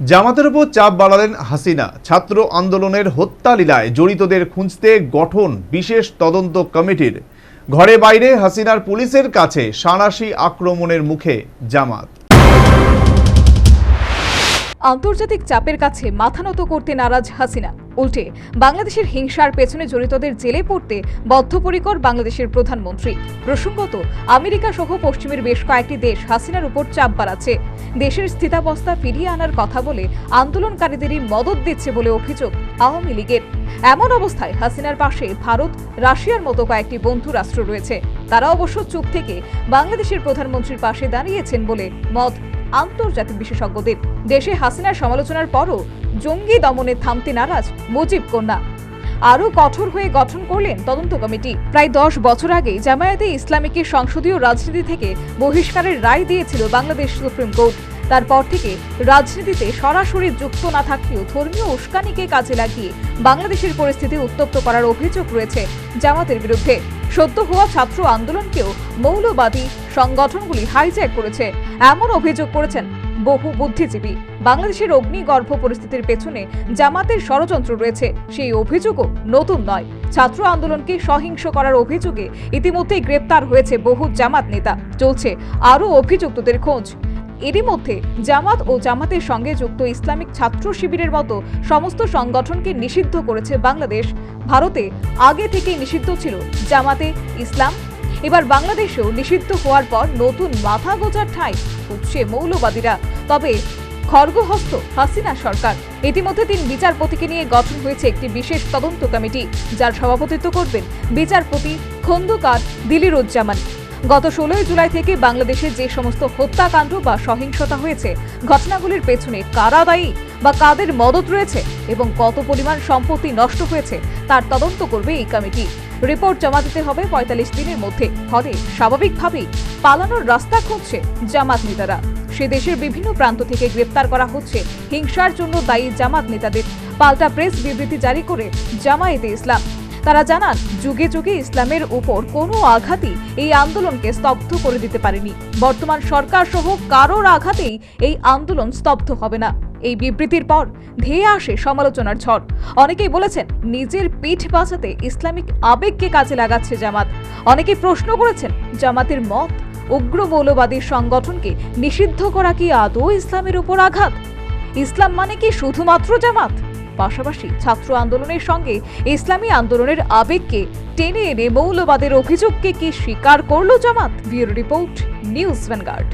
জামাতের উপর চাপ বাড়ালেন হাসিনা। ছাত্র আন্দোলনের হত্যা লীলায় জড়িতদের খুঁজতে গঠন বিশেষ তদন্ত কমিটির। ঘরে বাইরে হাসিনার পুলিশের কাছে সাঁড়াশি আক্রমণের মুখে জামাত। আন্তর্জাতিক চাপের কাছে মাথা নত করতে নারাজ হাসিনা। উল্টে, বাংলাদেশের হিংসার পেছনে জড়িতদের জেলে পড়তে বদ্ধপরিকর বাংলাদেশের প্রধানমন্ত্রী। প্রসঙ্গত আমেরিকা সহ পশ্চিমের বেশ কয়েকটি দেশ হাসিনার উপর চাপ বাড়াচ্ছে। দেশের স্থিতাবস্থা ফিরিয়ে আনার কথা বলে আন্দোলনকারীদেরই মদত দিচ্ছে বলে অভিযোগ আওয়ামী লীগের। এমন অবস্থায় হাসিনার পাশে ভারত, রাশিয়ার মতো কয়েকটি বন্ধু রাষ্ট্র রয়েছে। তারা অবশ্য চুপ থেকে বাংলাদেশের প্রধানমন্ত্রীর পাশে দাঁড়িয়েছেন বলে মত আন্তর্জাতিক বিশেষজ্ঞদের। দেশে হাসিনার সমালোচনার পরও জঙ্গি দমনে থামতে নারাজ মুজিব কন্যা। আরও কঠোর হয়ে গঠন করলেন তদন্ত কমিটি। প্রায় দশ বছর আগে জামায়াতে ইসলামীকে সংসদীয় রাজনীতি থেকে বহিষ্কারের রায় দিয়েছিল বাংলাদেশ সুপ্রিম কোর্ট। তারপর থেকে রাজনীতিতে সরাসরি যুক্ত না থাকলেও ধর্মীয় উস্কানিকে কাজে লাগিয়ে বাংলাদেশের পরিস্থিতি উত্তপ্ত করার অভিযোগ রয়েছে জামাতের বিরুদ্ধে। সদ্য হওয়া ছাত্র আন্দোলনকেও মৌলবাদী সংগঠনগুলি হাইজ্যাক করেছে। এমন অভিযোগ করেছেন বহু বুদ্ধিজীবী। বাংলাদেশের অগ্নিগর্ভ পরিস্থিতির পেছনে জামাতের ষড়যন্ত্র রয়েছে। সেই অভিযোগও নতুন নয়। ছাত্র আন্দোলনকে সহিংস করার অভিযোগে ইতিমধ্যেই গ্রেপ্তার হয়েছে বহু জামাত নেতা। চলছে আরও অভিযুক্তদের খোঁজ। এরই মধ্যে জামাত ও জামাতের সঙ্গে যুক্ত ইসলামিক ছাত্র শিবিরের মতো সমস্ত সংগঠনকে নিষিদ্ধ করেছে বাংলাদেশ। ভারতে আগে থেকেই নিষিদ্ধ ছিল জামাতে ইসলাম। এবার বাংলাদেশেও নিষিদ্ধ হওয়ার পর নতুন মাথা গোজার ঠাঁই খুঁজছে মৌলবাদীরা। তবে খড়গহস্ত হাসিনা সরকার, ইতিমধ্যে তিন বিচারপতিকে নিয়ে গঠন হয়েছে একটি বিশেষ তদন্ত কমিটি, যার সভাপতিত্ব করবেন বিচারপতি খন্দকার দিলিরুজ্জামান। গত ষোলোই জুলাই থেকে বাংলাদেশে যে সমস্ত হত্যাকাণ্ড বা সহিংসতা হয়েছে, ঘটনাগুলির পেছনে কারা দায়ী বা কাদের মদত রয়েছে এবং কত পরিমাণ সম্পত্তি নষ্ট হয়েছে, তার তদন্ত করবে এই কমিটি। রিপোর্ট জমা দিতে হবে পঁয়তাল্লিশ দিনের মধ্যে। ফলে স্বাভাবিকভাবেই পালানোর রাস্তা খুঁজছে জামাত নেতারা। সে দেশের বিভিন্ন প্রান্ত থেকে গ্রেপ্তার করা হচ্ছে হিংসার জন্য দায়ী জামাত নেতাদের। পাল্টা প্রেস বিবৃতি জারি করে জামায়াতে ইসলাম। তারা জানান, যুগে যুগে ইসলামের উপর কোনো আঘাতই এই আন্দোলনকে স্তব্ধ করে দিতে পারেনি। বর্তমান সরকার সহ কারোর আঘাতেই এই আন্দোলন স্তব্ধ হবে না। এই বিবৃতির পর ধেয়ে আসে সমালোচনার ঝড়। অনেকেই বলেছেন, নিজের পিঠ বাঁচাতে ইসলামিক আবেগকে কাজে লাগাচ্ছে জামাত। অনেকেই প্রশ্ন করেছেন, জামাতের মত উগ্র মৌলবাদী সংগঠনকে নিষিদ্ধ করা কি আদৌ ইসলামের উপর আঘাত? ইসলাম মানে কি শুধুমাত্র জামাত? পাশাপাশি ছাত্র আন্দোলনের সঙ্গে ইসলামী আন্দোলনের আবেগকে টেনে এনে মৌলবাদের অভিযোগকে কি স্বীকার করল Jamaat? Bureau report, news vanguard.